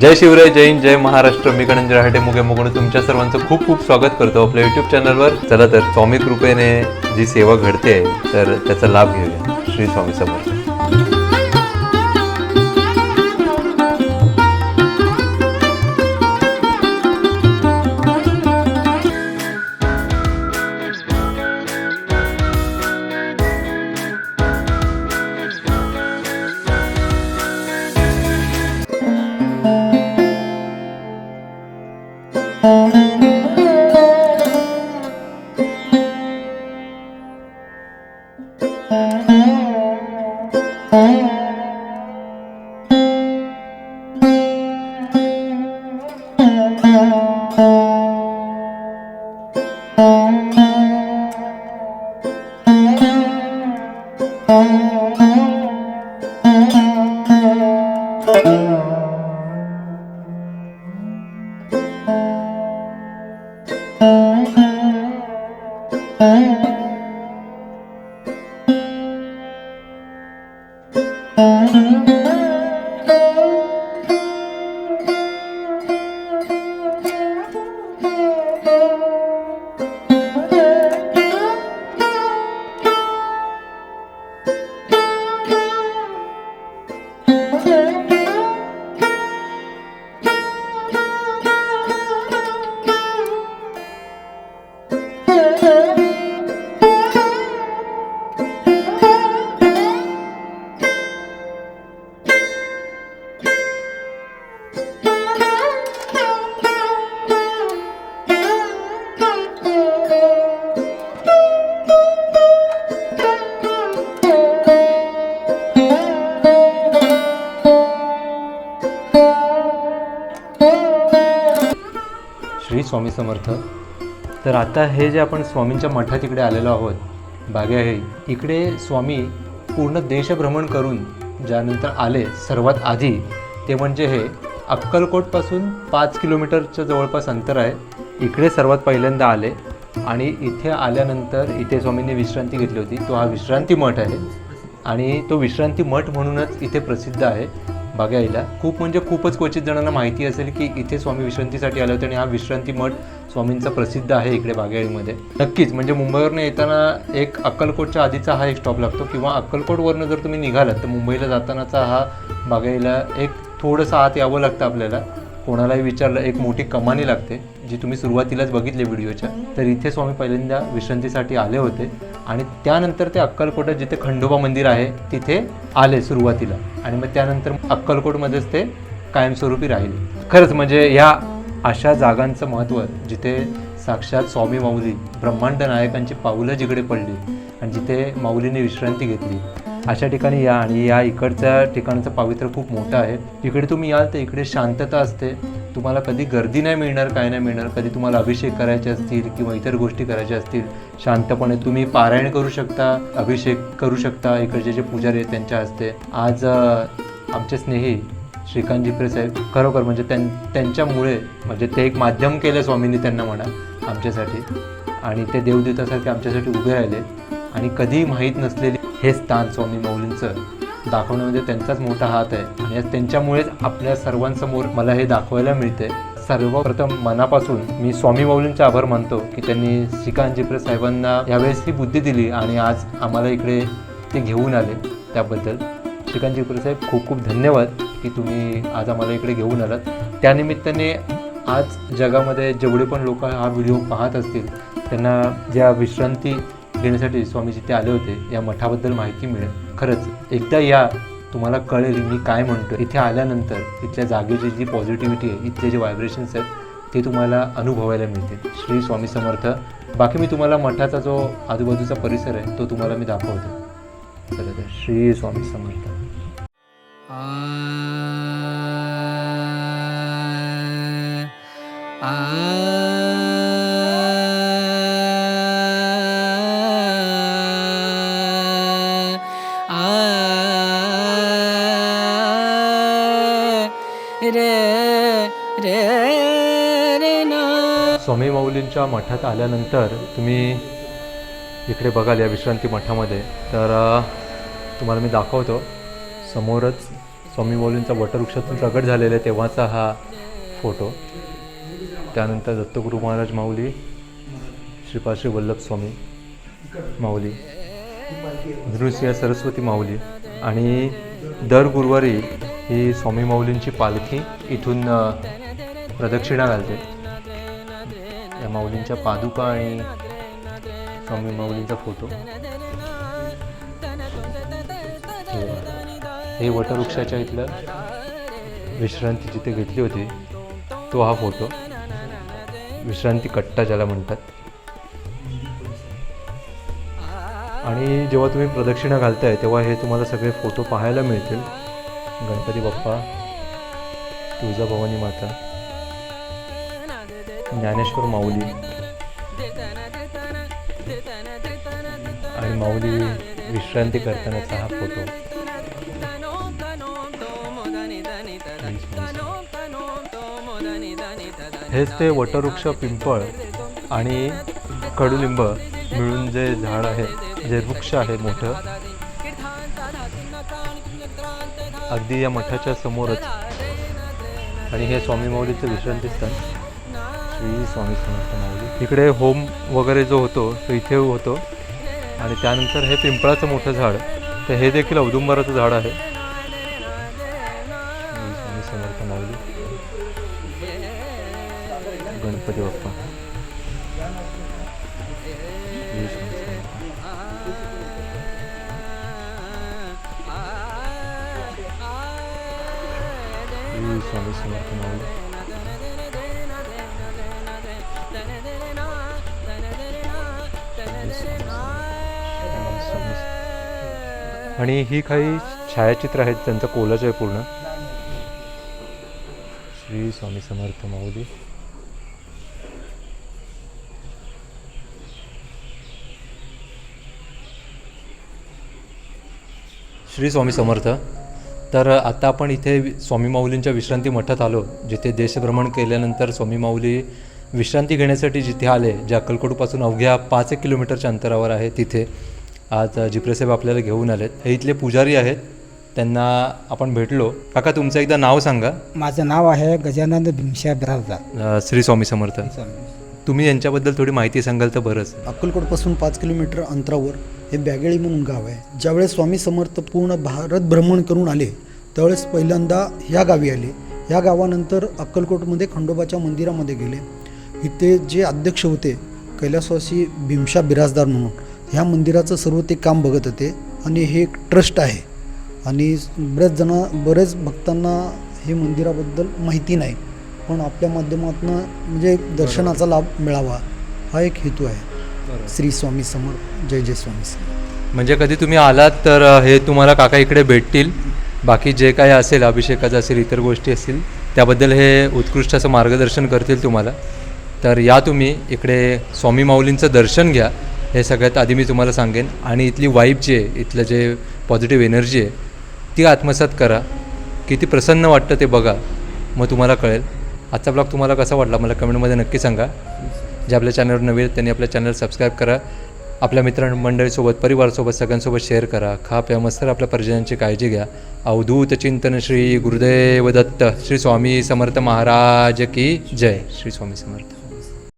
जय शिवराय जय हिंद जय महाराष्ट्र. मी गणेंद्र राहटे मुगे मुगण तुमच्या सर्वांचं खूप खूप स्वागत करतो आपल्या युट्यूब चॅनलवर चला तर स्वामी कृपेने जी सेवा घडते तर त्याचा लाभ घेऊया. श्री स्वामी समर्थ. श्री स्वामी समर्थ. तर आता हे जे आपण स्वामींच्या मठात इकडे आलेलो आहोत बागे आहे इकडे स्वामी पूर्ण देशभ्रमण करून ज्यानंतर आले सर्वात आधी ते म्हणजे हे अक्कलकोटपासून पाच किलोमीटरच्या जवळपास अंतर आहे. इकडे सर्वात पहिल्यांदा आले आणि इथे आल्यानंतर इथे स्वामींनी विश्रांती घेतली होती. तो हा विश्रांती मठ आहे आणि तो विश्रांती मठ म्हणूनच इथे प्रसिद्ध आहे. बघायला खूप म्हणजे खूपच क्वचित जणांना माहिती असेल की इथे स्वामी विश्रांतीसाठी आले होते आणि हा विश्रांती मठ स्वामींचा प्रसिद्ध आहे इकडे बागेळीमध्ये नक्कीच म्हणजे मुंबईवरनं येताना एक अक्कलकोटच्या आधीचा हा एक स्टॉप लागतो किंवा अक्कलकोटवरनं जर तुम्ही निघालात तर मुंबईला जातानाचा हा बागेला एक थोडंसं आत यावं लागतं आपल्याला. कोणालाही विचारलं एक मोठी कमानी लागते जी तुम्ही सुरुवातीलाच बघितली व्हिडिओच्या. तर इथे स्वामी पहिल्यांदा विश्रांतीसाठी आले होते आणि त्यानंतर ते अक्कलकोटात जिथे खंडोबा मंदिर आहे तिथे आले सुरुवातीला. आणि मग त्यानंतर अक्कलकोटमध्येच ते कायमस्वरूपी राहिले. खरंच म्हणजे ह्या अशा जागांचं महत्त्व जिथे साक्षात स्वामी माऊली ब्रह्मांड नायकांची पाऊलं जिकडे पडली आणि जिथे माऊलीने विश्रांती घेतली अशा ठिकाणी या आणि या इकडच्या ठिकाणचं पावित्र्य खूप मोठं आहे. इकडे तुम्ही याल तर इकडे शांतता असते. तुम्हाला कधी गर्दी नाही मिळणार काय नाही मिळणार. कधी तुम्हाला अभिषेक करायचे असतील किंवा इतर गोष्टी करायच्या असतील शांतपणे तुम्ही पारायण करू शकता अभिषेक करू शकता. इकडचे जे पुजारी आहेत त्यांच्या हस्ते. आज आमचे स्नेही श्रीकांत जिप्रे साहेब खरोखर म्हणजे त्यां त्यांच्यामुळे म्हणजे ते एक माध्यम केलं स्वामींनी त्यांना म्हणा आमच्यासाठी. आणि ते देवदूतासारखे आमच्यासाठी उभे राहिले. आणि कधीही माहीत नसलेली हे स्थान स्वामी मौलींचं दाखवण्यामध्ये त्यांचाच मोठा हात आहे. आणि त्यांच्यामुळेच आपल्या सर्वांसमोर मला हे दाखवायला मिळते सर्वप्रथम मनापासून मी स्वामी माऊलींचे आभार मानतो की त्यांनी श्रीकांत जिप्रे साहेबांना यावेळेस ही बुद्धी दिली आणि आज आम्हाला इकडे ते घेऊन आले. त्याबद्दल श्रीकांत जिप्रे साहेब खूप खूप धन्यवाद की तुम्ही आज आम्हाला इकडे घेऊन आलात. त्यानिमित्ताने आज जगामध्ये जेवढे पण लोक हा व्हिडिओ पाहत असतील त्यांना ज्या विश्रांती घेण्यासाठी स्वामी जिथे आले होते. या मठाबद्दल माहिती मिळेल. खरंच एकदा या तुम्हाला कळेल मी काय म्हणतो इथे आल्यानंतर इथल्या जागेची जी पॉझिटिव्हिटी आहे इथले जे व्हायब्रेशन्स आहेत ते तुम्हाला अनुभवायला मिळतील. श्री स्वामी समर्थ. बाकी मी तुम्हाला मठाचा जो आजूबाजूचा परिसर आहे तो तुम्हाला मी दाखवतो. चला तर श्री स्वामी समर्थ. स्वामी माऊलींच्या मठात आल्यानंतर तुम्ही इकडे बघाल या विश्रांती मठामध्ये. तर तुम्हाला मी दाखवतो. समोरच स्वामी माऊलींचा वटवृक्षातून प्रगट झालेला आहे तेव्हाचा हा फोटो. त्यानंतर दत्तगुरू महाराज माऊली श्रीपाश्री वल्लभ स्वामी माऊली नृसिंह सरस्वती माऊली आणि दर गुरुवारी ही स्वामी माऊलींची पालखी इथून प्रदक्षिणा घालते. या माऊलींच्या पादुका आणि स्वामी माऊलींचा फोटो. हे हे वटवृक्षाच्या इथलं विश्रांती जिथे घेतली होती तो हा फोटो. विश्रांती कट्टा ज्याला म्हणतात. आणि जेव्हा तुम्ही प्रदक्षिणा घालताय तेव्हा हे तुम्हाला सगळे फोटो पाहायला मिळतील. गणपती बाप्पा तुळजाभवानी माता. ज्ञानेश्वर माऊली आणि माऊली विश्रांती करतानाचा हा फोटो. हेच ते वटवृक्ष पिंपळ आणि कडुलिंब मिळून जे झाड आहे जे वृक्ष आहे मोठं अगदी या मठाच्या समोरच. आणि हे स्वामी माऊलीचं विश्रांती स्थान श्री स्वामी समर्थ माऊली इकडे होम वगैरे जो होतो तो इथे होतो. आणि त्यानंतर हे पिंपळाचं मोठं झाड. तर हे देखील औदुंबराचं झाड आहे. स्वामी समर्थ माऊली गणपती बाप्पा. स्वामी स्वामी समर्थ माऊली आणि ही काही छायाचित्र आहेत त्यांचं कोलच आहे पूर्ण. श्री स्वामी समर्थ माऊली. श्री स्वामी समर्थ तर आता आपण इथे स्वामी माऊलींच्या विश्रांती मठात आलो जिथे देशभ्रमण केल्यानंतर स्वामी माऊली विश्रांती घेण्यासाठी जिथे आले जे अक्कलकोटपासून अवघ्या पाच एक किलोमीटरच्या अंतरावर आहे तिथे. आज जिप्रेसाहेब आपल्याला घेऊन आलेत. हे इथले पुजारी आहेत. त्यांना आपण भेटलो. काका तुमचं एकदा नाव सांगा. माझं नाव आहे गजानंद भीमशा बिराजदार श्री स्वामी समर्थ. तुम्ही यांच्याबद्दल थोडी माहिती सांगाल तर बरंच. अक्कलकोटपासून पाच किलोमीटर अंतरावर हे बॅगेळी म्हणून गाव आहे. ज्यावेळेस स्वामी समर्थ पूर्ण भारत भ्रमण करून आले त्यावेळेस पहिल्यांदा ह्या गावी आले. ह्या गावानंतर अक्कलकोटमध्ये खंडोबाच्या मंदिरामध्ये गेले. इथे जे अध्यक्ष होते कैलासवासी भीमशा बिराजदार म्हणून. ह्या मंदिराचं सर्व ते काम बघत होते. आणि हे एक ट्रस्ट आहे. आणि बरेच जण बरेच भक्तांना हे मंदिराबद्दल माहिती नाही. पण आपल्या माध्यमातून म्हणजे दर्शनाचा लाभ मिळावा हा एक हेतू आहे. श्री स्वामी समर्थ जय जय स्वामी समर्थ. म्हणजे कधी तुम्ही आलात तर हे तुम्हाला काका इकडे भेटतील. बाकी जे काही असेल अभिषेकाचं असेल इतर गोष्टी असतील त्याबद्दल हे उत्कृष्ट असं मार्गदर्शन करतील तुम्हाला. तर या तुम्ही इकडे स्वामी माऊलींचं दर्शन घ्या. हे सगळ्यात आधी मी तुम्हाला सांगेन. आणि इथली वाईब जी आहे इथलं जे पॉझिटिव्ह एनर्जी आहे ती आत्मसात करा. किती प्रसन्न वाटतं ते बघा. मग तुम्हाला कळेल. आजचा ब्लॉग तुम्हाला कसा वाटला मला कमेंटमध्ये नक्की सांगा. जे आपल्या चॅनलवर नवीन आहेत त्यांनी आपल्या चॅनल सबस्क्राईब करा. आपल्या मित्रमंडळीसोबत परिवारासोबत सगळ्यांसोबत शेअर करा. खा प्या मस्त आपल्या परिजनांची काळजी घ्या. अवधूत चिंतन श्री गुरुदेव दत्त. श्री स्वामी समर्थ महाराज की जय. श्री स्वामी समर्थ.